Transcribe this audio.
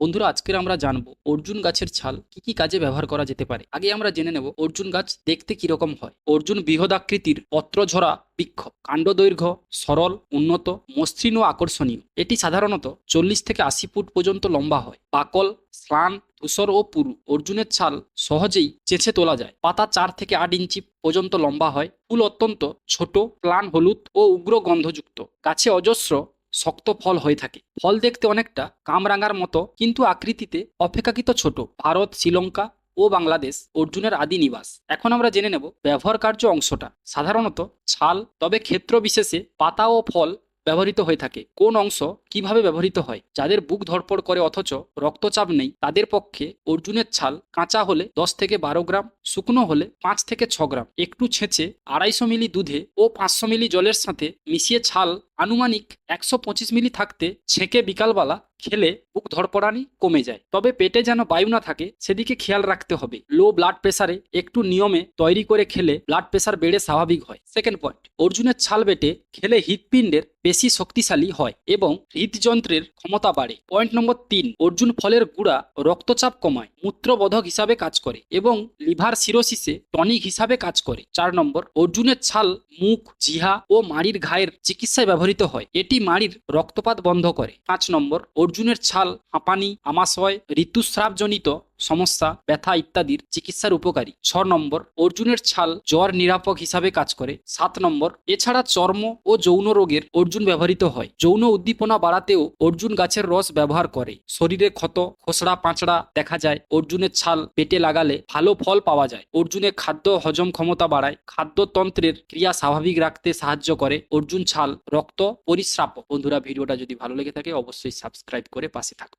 বন্ধুরা, আজকের আমরা জানব অর্জুন গাছের ছাল কি কি কাজে ব্যবহার করা যেতে পারে। আগে আমরা জেনে নেব অর্জুন গাছ দেখতে কীরকম হয়। অর্জুন বৃহদাকৃতির পত্রঝরা বৃক্ষ কাণ্ড দৈর্ঘ্য সরল, উন্নত, মসৃণ ও আকর্ষণীয়। এটি সাধারণত চল্লিশ থেকে আশি ফুট পর্যন্ত লম্বা হয়। পাকল স্লান ধূসর ও পুরু অর্জুনের ছাল সহজেই চেঁচে তোলা যায়। পাতা চার থেকে আট ইঞ্চি পর্যন্ত লম্বা হয়। ফুল অত্যন্ত ছোট, প্লান হলুদ ও উগ্র গন্ধযুক্ত। গাছে অজস্র শক্ত ফল হয়ে থাকে। ফল দেখতে অনেকটা কামরাঙার মতো, কিন্তু আকৃতিতে অপেক্ষাকৃত ছোট। ভারত, শ্রীলঙ্কা ও বাংলাদেশ অর্জুনের আদি নিবাস। এখন আমরা জেনে নেব ব্যবহার কার্য অংশটা। সাধারণত ছাল, তবে ক্ষেত্র বিশেষে পাতা ও ফল ব্যবহৃত হয়ে থাকে। কোন অংশ কীভাবে ব্যবহৃত হয়, যাদের বুক ধড়পড় করে অথচ রক্তচাপ নেই, তাদের পক্ষে অর্জুনের ছাল কাঁচা হলে দশ থেকে বারো গ্রাম, শুকনো হলে পাঁচ থেকে ছ গ্রাম। একটু ছেঁচে আড়াইশো মিলি দুধে ও পাঁচশো মিলি জলের সাথে মিশিয়ে ছাল আনুমানিক একশো পঁচিশ মিলি থাকতে ছেঁকে বিকালবেলা খেলে বুক ধড়পড়ানি কমে যায়। তবে পেটে যেন বায়ু না থাকে, সেদিকে খেয়াল রাখতে হবে। লো ব্লাড প্রেসারে একটু নিয়মে তৈরি করে খেলে ব্লাড প্রেশার বেড়ে স্বাভাবিক হয়। সেকেন্ড পয়েন্ট অর্জুনের ছাল বেটে খেলে হৃৎপিণ্ডের বেশি শক্তিশালী হয় এবং হৃদযন্ত্রের ক্ষমতা বাড়ে। পয়েন্ট নম্বর তিন, অর্জুন ফলের গুঁড়া রক্তচাপ কমায়, মূত্রবোধক হিসাবে কাজ করে এবং লিভার সিরোসিসে টনিক হিসাবে কাজ করে। চার নম্বর, অর্জুনের ছাল, মুখ জিহা ও মাড়ির ঘায়ের চিকিৎসায় ব্যবহৃত হয়। এটি মাড়ির রক্তপাত বন্ধ করে। পাঁচ নম্বর, অর্জুনের ছাল, হাঁপানি, আমাশয়, ঋতুস্রাবজনিত সমস্যা, ব্যথা ইত্যাদির চিকিৎসার উপকারী। ছ নম্বর, অর্জুনের ছাল জ্বর নিরাপক হিসাবে কাজ করে। সাত নম্বর, এছাড়া চর্ম ও যৌন রোগের অর্জুন ব্যবহৃত হয়। যৌন উদ্দীপনা বাড়াতেও অর্জুন গাছের রস ব্যবহার করে। শরীরে ক্ষত, খোসড়া, পাঁচড়া দেখা যায়। অর্জুনের ছাল পেটে লাগালে ভালো ফল পাওয়া যায়। অর্জুনের খাদ্য হজম ক্ষমতা বাড়ায়। খাদ্যতন্ত্রের ক্রিয়া স্বাভাবিক রাখতে সাহায্য করে। অর্জুন ছাল রক্ত পরিস্রাপক বন্ধুরা ভিডিওটা যদি ভালো লেগে থাকে অবশ্যই সাবস্ক্রাইব করে পাশে থাকুন